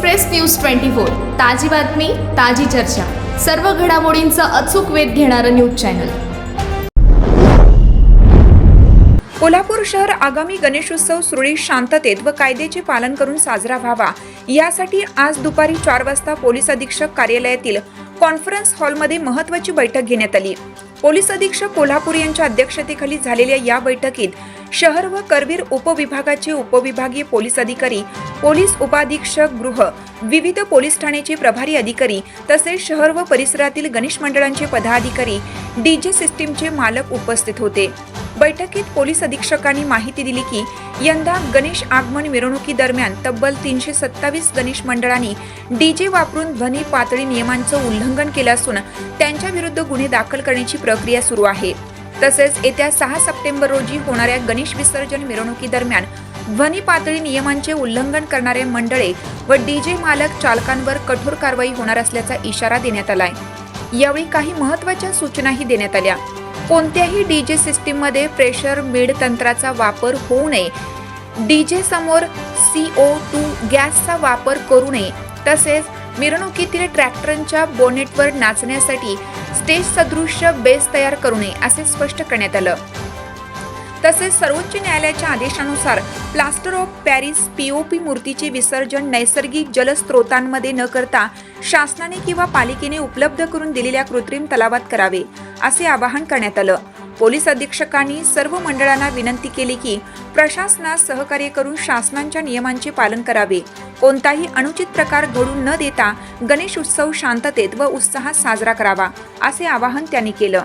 Express news twenty four ताजी बातमी ताजी चर्चा. सर्व घडामोडींचा अचूक वेध घेणारं न्यूज चॅनल. कोल्हापूर शहर आगामी गणेशोत्सव सुरळीत शांततेत व कायद्याचे पालन करून साजरा व्हावा. यासाठी आज दुपारी चार वाजता पोलीस अधीक्षक कार्यालयातील कॉन्फरन्स हॉलमध्ये महत्वाची बैठक घेण्यात आली. पोलीस अधीक्षक कोल्हापूर यांच्या अध्यक्षतेखाली झालेल्या या बैठकीत शहर व करवीर उपविभागाचे उपविभागीय पोलीस अधिकारी पोलीस उपाधीक्षक गृह विविध पोलीस ठाण्याचे प्रभारी अधिकारी तसेच शहर व परिसरातील गणेश मंडळांचे पदाधिकारी डीजे सिस्टीमचे मालक उपस्थित होते. बैठकीत पोलीस अधीक्षकांनी माहिती दिली की यंदा गणेश आगमन मिरवणुकीदरम्यान तब्बल तीनशे सत्तावीस गणेश मंडळांनी डीजे वापरून ध्वनी पातळी नियमांचं उल्लंघन केलं असून त्यांच्याविरुद्ध गुन्हे दाखल करण्याची प्रक्रिया सुरू आहे. तसेच येत्या सहा सप्टेंबर रोजी होणाऱ्या गणेश विसर्जन मिरवणुकीदरम्यान ध्वनी पातळी नियमांचे उल्लंघन करणारे मंडळे व डीजे मालक चालकांवर कठोर कारवाई होणार असल्याचा इशारा देण्यात आलाय. यावेळी काही महत्त्वाच्या सूचनाही देण्यात आल्या. कोणत्याही डी जे सिस्टीममध्ये प्रेशर मिड तंत्राचा वापर होऊ नये. डी जे समोर सी ओ टू गॅसचा वापर करू नये. तसेच मिरवणुकीतील ट्रॅक्टरांच्या बोनेटवर नाचण्यासाठी स्टेज सदृश्य बेस तयार करू नये असे स्पष्ट करण्यात आलं. तसेच सर्वोच्च न्यायालयाच्या आदेशानुसार प्लास्टर ऑफ पॅरिस पीओपी मूर्तीचे विसर्जन नैसर्गिक जलस्रोतांमध्ये न करता शासनाने किंवा पालिकेने उपलब्ध करून दिलेल्या कृत्रिम तलावात करावे. असे आवाहन करण्यात आलं. पोलीस अधीक्षकांनी सर्व मंडळांना विनंती केली की प्रशासनास सहकार्य करून शासनांच्या नियमांचे पालन करावे. कोणताही अनुचित प्रकार घडू न देता गणेश उत्सव शांततेत व उत्साहात साजरा करावा असे आवाहन त्यांनी केलं.